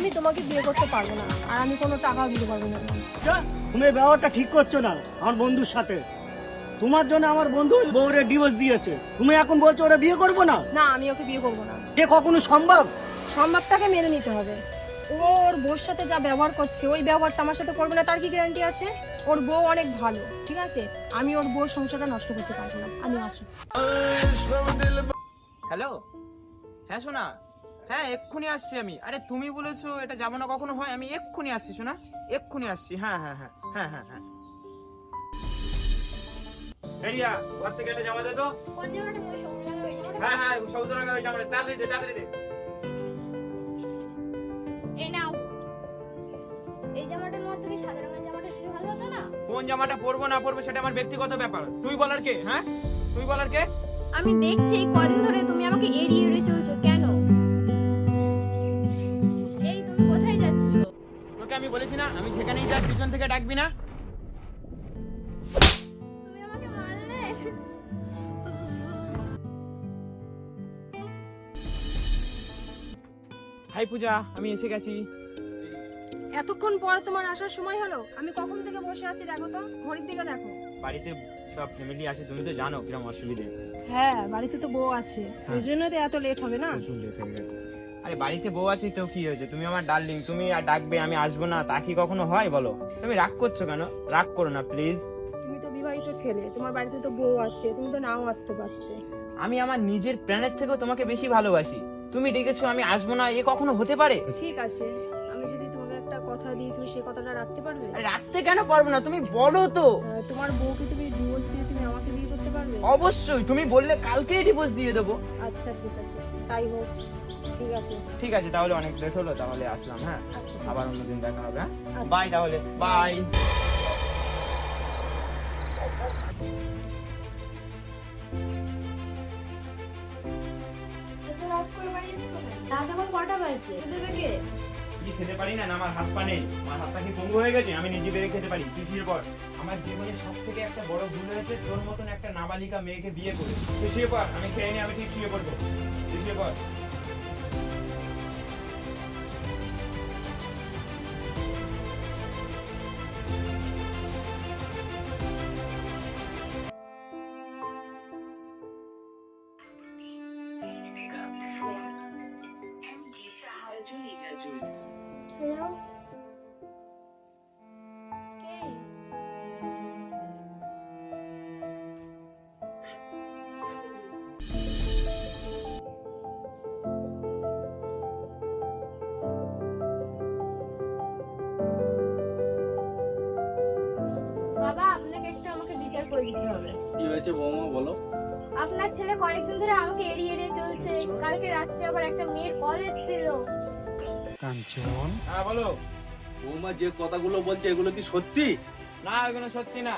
আমি তোমাকে বিয়ে করতে পারব না। আর আমি কোনো টাকা দিতে পারব না। তুমি এই ব্যবহারটা ঠিক করছ না আমার বন্ধুর সাথে। তোমার জন্য আমার বন্ধু বউরে ডিভোর্স দিয়েছে। তুমি এখন বলছো ওরা বিয়ে করব না? না আমি ওকে বিয়ে করব না। এ কখনো সম্ভব? সম্ভবটাকে মেনে নিতে হবে। ওর বউর সাথে যা ব্যবহার করছে ওই ব্যবহারটা আমার সাথে করবে না তার কি গ্যারান্টি আছে? ওর বউ অনেক ভালো ঠিক আছে? আমি ওর বউর সংসারটা নষ্ট করতে পারব না। আমি আসি। হ্যালো? হ্যাঁ শোনা হ্যাঁ এক্ষুনি আসছি আমি। আরে তুমি বলেছ এটা যাব না কখনো? হয় আমি এক্ষুনি আসছি শোনা। এক্ষুনি আসছি। হ্যাঁ হ্যাঁ হ্যাঁ হ্যাঁ হ্যাঁ হ্যাঁ। রিয়া ঘর থেকে একটা জামা দে তো। হ্যাঁ হ্যাঁ সবুজ রঙের ওই জামাটা। তাড়াতাড়ি দে তাড়াতাড়ি দে। এই নাও। এই জামাটার মধ্যে কি সাদা রঙের জামাটা দিলে ভালো হতো না? কোন জামাটা পরবো না পরবো সেটা আমার ব্যক্তিগত ব্যাপার। তুই বলার কে হ্যাঁ? তুই বলার কে? আমি দেখছি এই কদিন ধরে তুমি আমাকে এড়িয়ে এড়িয়ে চলছো। কেন? তোকে আমি বলেছি না আমি যেখানেই যাই পিছন থেকে ডাকবি না। তুমি আমাকে মারলে? হাই পূজা আমি এসে গেছি। এতক্ষণ পর তোমার আসার সময় হলো? আমি কখন থেকে বসে আছি দেখো তো? ঘড়ির দিকে দেখো। বাড়িতে সব ফ্যামিলি আছে তুমি তো জানো কিরম অসুবিধে। হ্যাঁ বাড়িতে তো বউ আছে। ওই জন্য তো এত লেট হবে না? late হয়ে গেছে। আরে বাড়িতে বউ আছে তো কি হয়েছে? তুমি আমার ডার্লিং তুমি আর ডাকবে আমি আসব না তা কি কখনো হয় বলো? তুমি রাগ করছ কেন? রাগ করো না প্লিজ তুমি তো বিবাহিত ছেলে তোমার বাড়িতে তো বউ আছে তুমি তো নাও আসতে পারতে। আমি আমার নিজের প্রাণের থেকেও তোমাকে বেশি ভালোবাসি। তুমি ডেকেছো আমি আসব না এ কখনো হতে পারে? ঠিক আছে আমি যদি তোমাকে একটা কথা দিই তুমি সেই কথাটা রাখতে পারবে? আরে রাখতে কেন পারব না তুমি বলো তো। আহ, তোমার বউকে তুমি ডিভোর্স দিয়ে তুমি আমাকে বিয়ে করতে পারবে? অবশ্যই তুমি বললে কালকেই ডিভোর্স দিয়ে দেবো। আচ্ছা ঠিক আছে তাই হোক। ঠিক আছে। ঠিক আছে তাহলে অনেক লেট হলো তাহলে আসলাম হ্যাঁ? আচ্ছা আবার। অন্যদিন দেখা হবে হ্যাঁ? আচ্ছা। বাই তাহলে বাই কটা বাজছে? দেবে কে? কি খেতে পারি না আমার হাত পা নেই। আমার হাত পা কি পঙ্গু হয়ে গেছে? আমি নিজে বেড়ে খেতে পারি শুয়ে পর আমার জীবনে সব থেকে একটা বড় ভুল হয়েছে তোর মতন একটা নাবালিকা মেয়েকে বিয়ে করে। শুয়ে পর আমি খেয়ে নিই আমি ঠিক শুয়ে পড়ব। বাবা আপনাকে একটু আমাকে বিচার করে দিতে হবে। কি হয়েছে বৌমা বলো। আপনার ছেলে কয়েকদিন ধরে আমাকে এড়িয়ে এড়িয়ে চলছে। কালকে রাত্রে আবার একটা মেয়ের কল এসেছিল। কাঞ্চন? হ্যাঁ বলো। বৌমা যে কথাগুলো বলছে এগুলো কি সত্যি? না এগুলো সত্যি না।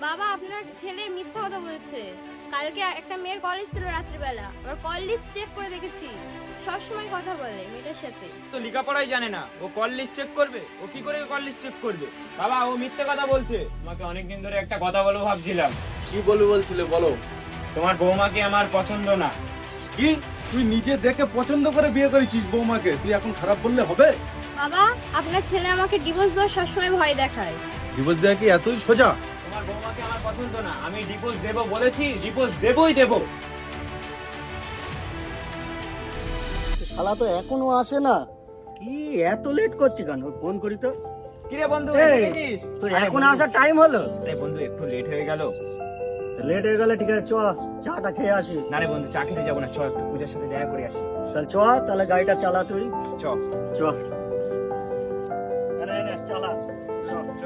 বাবা আপনার ছেলে মিথ্যা কথা বলছে। কালকে একটা মেয়ের কল এসেছিল রাত্রিবেলা। আবার কল লিস্ট চেক করে দেখেছি। সবসময় কথা বলে মেয়েটার সাথে। তো লেখাপড়াই জানে না। ও কল লিস্ট চেক করবে। ও কি করে কল লিস্ট চেক করবে? বাবা ও মিথ্যে কথা বলছে। তোমাকে অনেকদিন ধরে একটা কথা বলব ভাবছিলাম। কি বলব বলছিলে বলো। তোমার বৌমাকে আমার পছন্দ না? কি? তুই নিজে দেখে পছন্দ করে বিয়ে করেছিস বৌমাকে? তুই এখন খারাপ বললে হবে? বাবা আপনার ছেলে আমাকে ডিভোর্স দেওয়ার সবসময় ভয় দেখায়। ডিভোর্স দেওয়া কি এতই সোজা? তোমার বৌমাকে আমার পছন্দ না? আমি ডিভোর্স দেবো বলেছি ডিভোর্স দেবই দেবো। শালা তো এখনও আসে না। কি এত লেট করছে কেন? ফোন করি তো। কিরে বন্ধু এই, তোর এখন আসার টাইম হলো। আরে বন্ধু একটু লেট হয়ে গেল। লেট হয়ে গেলে ঠিক আছে চ চাটা খেয়ে আসি। না রে বন্ধু চা খেতে যাব না চ একটু পূজার সাথে দেখা করে আসি। তাহলে চ তাহলে গাড়িটা চালা তুই। চ। চ। আরে, আরে, চালা। চ চ।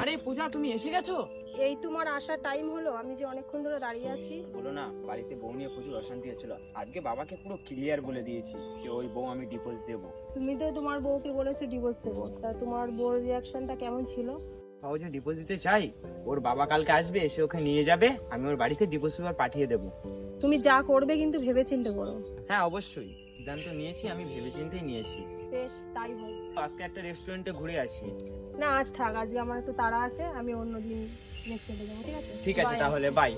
আরে পূজা তুমি এসে গেছো? এই তোমার আসার টাইম হলো আমি যে অনেকক্ষণ ধরে দাঁড়িয়ে আছি। বলো না বাড়িতে বউ নিয়ে প্রচুর অশান্তি হচ্ছিল। আজকে বাবাকে পুরো ক্লিয়ার বলে দিয়েছি যে ওই বউ আমি ডিপোজিট দেবো। তুমি তো তোমার বউকে বলেছ ডিভোর্স দেবো। তা তোমার বউর রিয়াকশনটা কেমন ছিল? যে ডিপোজিট দিতে চাই ওর বাবা কালকে আসবে এসে ওকে নিয়ে যাবে আমি ওর বাড়িতে ডিভোর্স পেপার পাঠিয়ে দেবো। তুমি যা করবে কিন্তু ভেবে চিন্তে করো। হ্যাঁ অবশ্যই। সিদ্ধান্ত নিয়েছি আমি ভেবেচিন্তেই নিয়েছি। বেশ তাই হোক। আজকে একটা রেস্টুরেন্টে ঘুরে আসি। না আজ থাক আজকে আমার একটু তাড়া আছে আমি অন্য ঠিক আছে. তাহলে বাই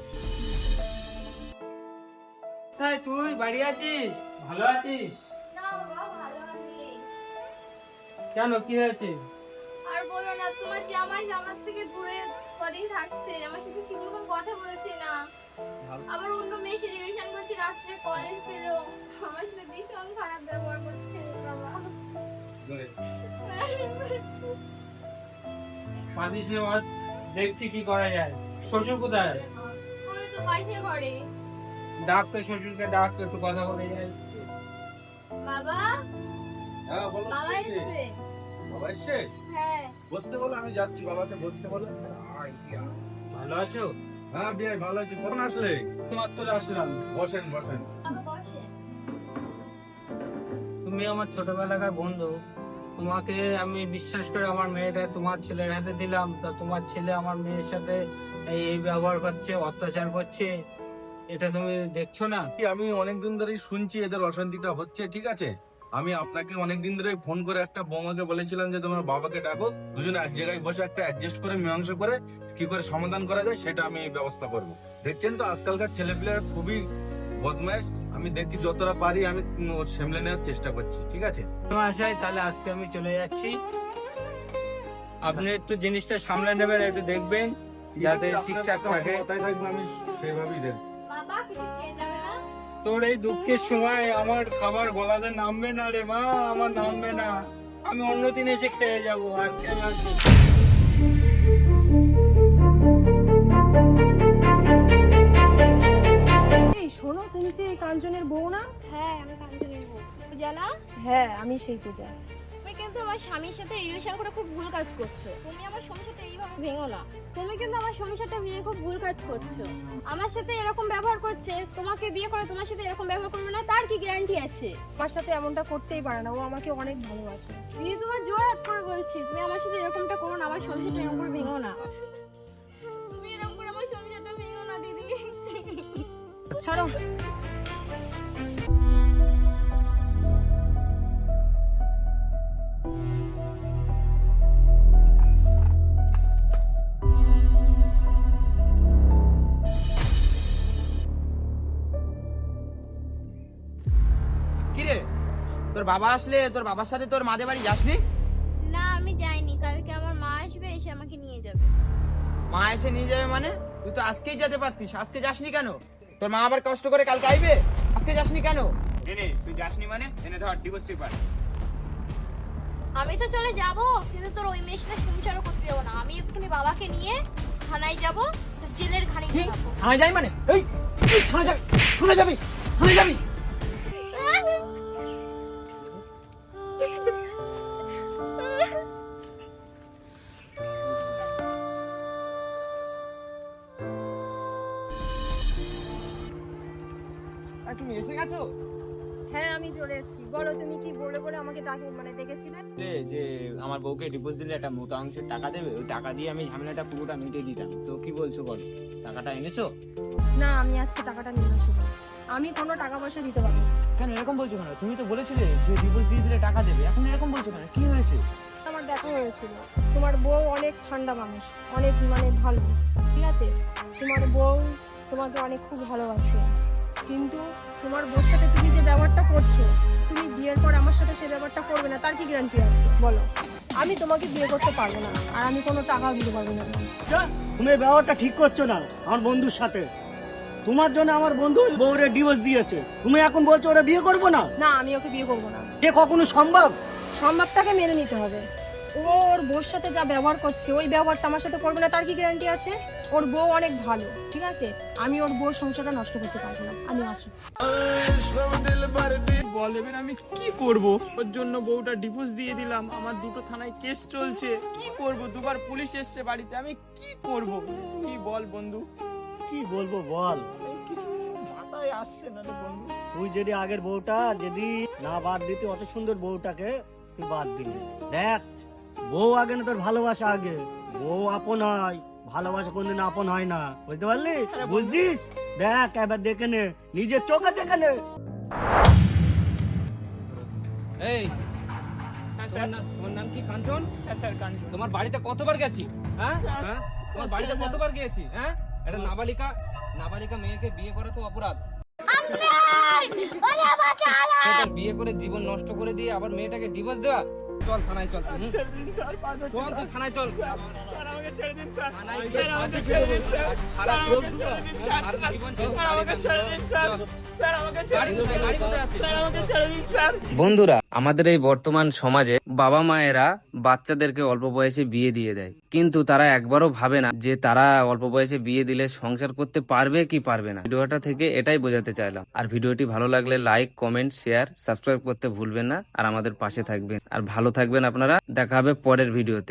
তাই তুই বাড়ি আছিস? ভালো আছিস? না বাবা ভালো আছি। জানো কি হয়েছে? আর বলো না তোমার জামাই আমার থেকে দূরে কদিন থাকছে। আমার সাথে ঠিক মতো কথা বলছে না? আবার অন্য মেয়ে সাথে রিলেশন করছে রাত্রে কলেজ ছিল আমার সাথে ভীষণ খারাপ ব্যবহার করছে বাবা। পাদিস দেখছি কি করা যায়। শ্বশুর কোথায়? ওরা তো বাইরে ডাক তো শ্বশুরকে ডাক একটু কথা বলে যায় বাবা? হ্যাঁ বলো বাবা এসেছে। বাবা এসছে? হ্যাঁ। বসতে বলো আমি যাচ্ছি বাবাকে বসতে বলো। ভালো আছো? হ্যাঁ বিয়াই ভালো আছি। কখন আসলে? তোমার চলে আসলাম। বসেন বসেন। তুমি আমার ছোটবেলাকার বন্ধু। তোমাকে আমি বিশ্বাস করে আমার মেয়েটা তোমার ছেলের হাতে দিলাম। তা তোমার ছেলে আমার মেয়ের সাথে এই ব্যবহার করছে, অত্যাচার করছে। এটা তুমি দেখছ না? আমি অনেকদিন ধরেই শুনছি এদের অশান্তিটা হচ্ছে, ঠিক আছে? আমি আপনাকে অনেকদিন ধরে ফোন করে একটা বৌমাকে বলেছিলাম যে, তোমার বাবাকে ডাকো, দুজনে এক জায়গায় বসে একটা অ্যাডজাস্ট করে, মীমাংসা করে কি করে সমাধান করা যায়, সেটা আমি ব্যবস্থা করব। দেখছেন তো, আজকালকার ছেলেপিলেরা খুবই বদমাইশ। আমি দেখছি যতটা পারি আমি ওর সামলে নেওয়ার চেষ্টা করছি ঠিক আছে? তোমার আশায় তাহলে আজকে আমি চলে যাচ্ছি। আপনি একটু জিনিসটা সামলে নেবেন একটু দেখবেন যাতে ঠিকঠাক থাকে। কথাই থাকবে আমি সেভাবেই দেখব বাবা কিছু খেয়ে যাবে না? তোর এই দুঃখের সময় আমার খাবার গলাতে নামবে না রে মা আমার নামবে না। আমি অন্য দিন এসে খেয়ে যাব আজকে শোনো তুমি যে এই কাঞ্চনের বউ না? হ্যাঁ আমি কাঞ্চনের বউ। জানা হ্যাঁ আমি সেই পূজা। তুমি কিন্তু আমার স্বামীর সাথে রিলেশন করে খুব ভুল কাজ করছ। তুমি আমার সংসারটা এইভাবে ভেঙো না তুমি কিন্তু আমার সংসারটা ভেঙে খুব ভুল কাজ করছ। আমার সাথে এরকম ব্যবহার করছে তোমাকে বিয়ে করে তোমার সাথে এরকম ব্যবহার করবে না তার কি গ্যারান্টি আছে? আমার সাথে এমনটা করতেই পারে না ও আমাকে অনেক ভালোবাসে। দিদি তোমার জোর হাত করে বলছি তুমি আমার সাথে এরকমটা করো না আমার সংসারটা এরকম করে ভেঙো না। ছাড়ো। কিরে? তোর বাবা আসলে তোর বাবার সাথে তোর মাদের বাড়ি যাসনি? না আমি যাইনি। কালকে আমার মা আসবে এসে আমাকে নিয়ে যাবে। মা এসে নিয়ে যাবে মানে? তুই তো আজকেই যেতে পারতিস। আজকে যাসনি কেন? তোর মা আবার কষ্ট করে কালকে আইবে? আজকে যাসনি কেন? এনে তুই যাসনি মানে? এনে ধর ডিভোর্স পেপার আমি তো চলে যাব কিন্তু তোর ওই মেয়ের সাথে সংসারও করতে যাব না। আমি এক্ষুনি বাবাকে নিয়ে থানায় যাব তো জেলের ঘানি খাব। থানায় যাই মানে? এই তুই থানায় যাবি থানায় যাবি থানায় যাবি। আমি চলে এসেছি। বলো তুমি কি বলে বলে আমাকে ডাকে মানে ডেকেছিলে? যে যে আমার বউকে ডিভোর্স দিলে একটা মোটা অংশের টাকা দেবে ওই টাকা দিয়ে আমি ঝামেলাটা পুরোটা মিটিয়ে দিতাম। তো কি বলছো বলো? টাকাটা এনেছো? না আমি আজকে টাকাটা নিয়ে আসি আমি কোনো টাকা পয়সা দিতে পারব না। কেন এরকম বলছো কেন? তুমি তো বলেছিলে যে ডিভোর্স দিয়ে দিলে টাকা দেবে। এখন এরকম বলছো কেন? কি হয়েছে? আমার দেখা হয়েছিল। তোমার বউ অনেক ঠান্ডা মানুষ অনেক মানে ভালো ঠিক আছে? তোমার বউ তোমাকে অনেক খুব ভালোবাসে। কিন্তু তোমার বউর সাথে তুমি যে ব্যবহারটা করছ তুমি বিয়ের পর আমার সাথে সে ব্যবহারটা করবে না তার কি গ্যারান্টি আছে? বলো। আমি তোমাকে বিয়ে করতে পারব না আর আমি কোনো টাকাও দিতে পারব না। তুমি এই ব্যবহারটা ঠিক করছ না আমার বন্ধুর সাথে। তোমার জন্য আমার বন্ধু বউরে ডিভোর্স দিয়েছে। তুমি এখন বলছো ওরা বিয়ে করব না? না আমি ওকে বিয়ে করব না। এ কখনো সম্ভব? সম্ভবটাকে মেনে নিতে হবে। ওর বউর সাথে যা ব্যবহার করছে ওই ব্যবহারটা আমার সাথে করবে না তার কি গ্যারান্টি আছে? ওর বউ অনেক ভালো ঠিক আছে? আমি ওর বউর সংসারটা নষ্ট করতে পারব না আমি আসি। বল এবার আমি কি করব? ওর জন্য বউটা ডিভোর্স দিয়ে দিলাম আমার দুটো থানায় কেস চলছে কি করব? দুবার পুলিশ এসছে বাড়িতে আমি কি করব? কি বল বন্ধু? কি বলব বল? কিছু মাথায় আসছে না রে বন্ধু। তুই যদি আগের বউটা যদি না বাদ দিতে অত সুন্দর বউটাকে তুই বাদ দিলি। দেখ বউ আগে না তোর ভালোবাসা আগে। বউ আপন হয় ভালোবাসা কোনদিন আপন হয় না। বুঝতে পারলি? বুঝছিস? দেখ এবার দেখে নে নিজের চোখে দেখে নে। এই স্যার। তোমার নাম কি? কাঞ্চন? হ্যাঁ স্যার কাঞ্চন। তোমার বাড়িতে কতবার গেছি? হ্যাঁ? হ্যাঁ? তোমার বাড়িতে কতবার গিয়েছি? হ্যাঁ? একটা নাবালিকা নাবালিকা মেয়েকে বিয়ে করা তো অপরাধ। বিয়ে করে জীবন নষ্ট করে দিয়ে আবার মেয়েটাকে ডিভোর্স দেওয়া? চল থানায় চল। পাঁচ হাজার চল থানায় চল। আমাকে ছেড়ে দিন স্যার। স্যার আমাকে ছেড়ে দিন স্যার। স্যার আমাকে ছেড়ে দিন স্যার। সারা জীবন চল, স্যার আমাকে ছেড়ে দিন স্যার। স্যার আমাকে ছেড়ে গাড়ি দিন। কোথায় গাড়ি কোথায় আছে? স্যার আমাকে ছেড়ে দিন স্যার। বন্ধুরা আমাদের এই বর্তমান সমাজে বাবা মায়েরা বাচ্চাদেরকে অল্প বয়সে বিয়ে দিয়ে দেয়। কিন্তু তারা একবারও ভাবে না যে তারা অল্প বয়সে বিয়ে দিলে সংসার করতে পারবে কি পারবে না। ভিডিওটা থেকে এটাই বোঝাতে চাইলাম। আর ভিডিওটি ভালো লাগলে লাইক কমেন্ট শেয়ার সাবস্ক্রাইব করতে ভুলবেন না। আর আমাদের পাশে থাকবেন। আর ভালো থাকবেন আপনারা। দেখা হবে পরের ভিডিওতে।